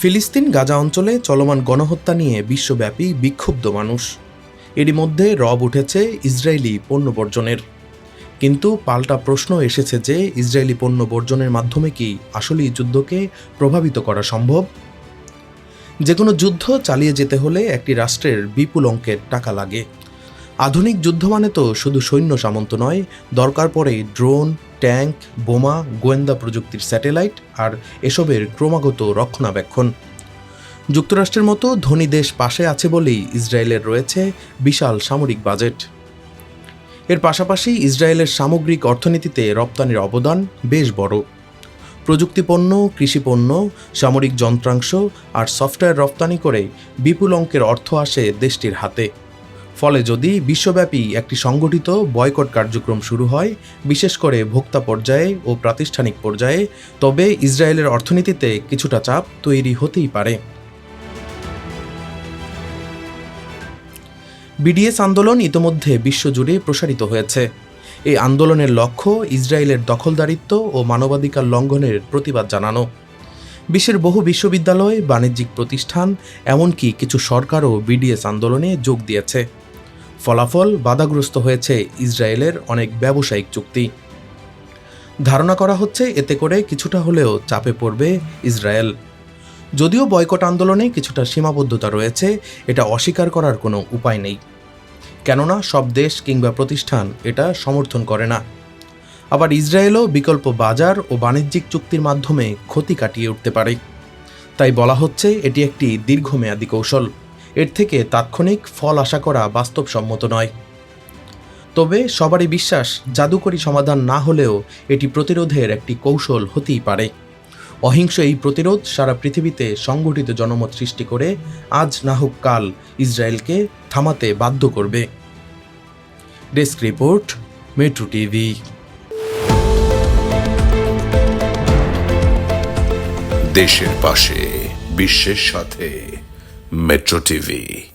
ফিলিস্তিন গাজা অঞ্চলে চলমান গণহত্যা নিয়ে বিশ্বব্যাপী বিক্ষুব্ধ মানুষ। এরই মধ্যে রব উঠেছে ইসরায়েলি পণ্য বর্জনের। কিন্তু পাল্টা প্রশ্ন এসেছে যে ইসরায়েলি পণ্য বর্জনের মাধ্যমে কি আসলেই যুদ্ধকে প্রভাবিত করা সম্ভব? যে কোনো যুদ্ধ চালিয়ে যেতে হলে একটি রাষ্ট্রের বিপুল অঙ্কের টাকা লাগে। আধুনিক যুদ্ধ মানে তো শুধু সৈন্য সামন্ত নয়, দরকার পড়ে ড্রোন ট্যাঙ্ক, বোমা, গোয়েন্দা প্রযুক্তির স্যাটেলাইট আর এসবের ক্রমাগত রক্ষণাবেক্ষণ। যুক্তরাষ্ট্রের মতো ধনী দেশ পাশে আছে বলেই ইসরায়েলের রয়েছে বিশাল সামরিক বাজেট। এর পাশাপাশি ইসরায়েলের সামগ্রিক অর্থনীতিতে রপ্তানির অবদান বেশ বড়। প্রযুক্তিপণ্য কৃষিপণ্য সামরিক যন্ত্রাংশ আর সফটওয়্যার রপ্তানি করে বিপুল অঙ্কের অর্থ আসে দেশটির হাতে। ফলে যদি বিশ্বব্যাপী একটি সংগঠিত বয়কট কার্যক্রম শুরু হয়, বিশেষ করে ভোক্তা পর্যায়ে ও প্রাতিষ্ঠানিক পর্যায়ে, তবে ইসরায়েলের অর্থনীতিতে কিছুটা চাপ তৈরি হতেই পারে। বিডিএস আন্দোলন ইতোমধ্যে বিশ্বজুড়ে প্রসারিত হয়েছে। এই আন্দোলনের লক্ষ্য ইসরায়েলের দখলদারিত্ব ও মানবাধিকার লঙ্ঘনের প্রতিবাদ জানানো। বিশ্বের বহু বিশ্ববিদ্যালয়, বাণিজ্যিক প্রতিষ্ঠান, এমনকি কিছু সরকারও বিডিএস আন্দোলনে যোগ দিয়েছে। ফলাফল বাধাগ্রস্ত হয়েছে ইসরায়েলের অনেক ব্যবসায়িক চুক্তি। ধারণা করা হচ্ছে এতে করে কিছুটা হলেও চাপে পড়বে ইসরায়েল। যদিও বয়কট আন্দোলনে কিছুটা সীমাবদ্ধতা রয়েছে, এটা অস্বীকার করার কোনো উপায় নেই। কেননা সব দেশ কিংবা প্রতিষ্ঠান এটা সমর্থন করে না। আবার ইসরায়েলও বিকল্প বাজার ও বাণিজ্যিক চুক্তির মাধ্যমে ক্ষতি কাটিয়ে উঠতে পারে। তাই বলা হচ্ছে এটি একটি দীর্ঘমেয়াদী কৌশল। এর থেকে তাৎক্ষণিক ফল আশা করা বাস্তবসম্মত নয়। তবে সবারই বিশ্বাস, জাদুকরী সমাধান না হলেও এটি প্রতিরোধের একটি কৌশল হতেই পারে। অহিংস এই প্রতিরোধ সারা পৃথিবীতে সংগঠিত জনমত সৃষ্টি করে আজ না হোক কাল ইসরায়েলকে থামাতে বাধ্য করবে। Desk report, Metro TV. দেশের পাশে, বিশ্বের সাথে। Metro TV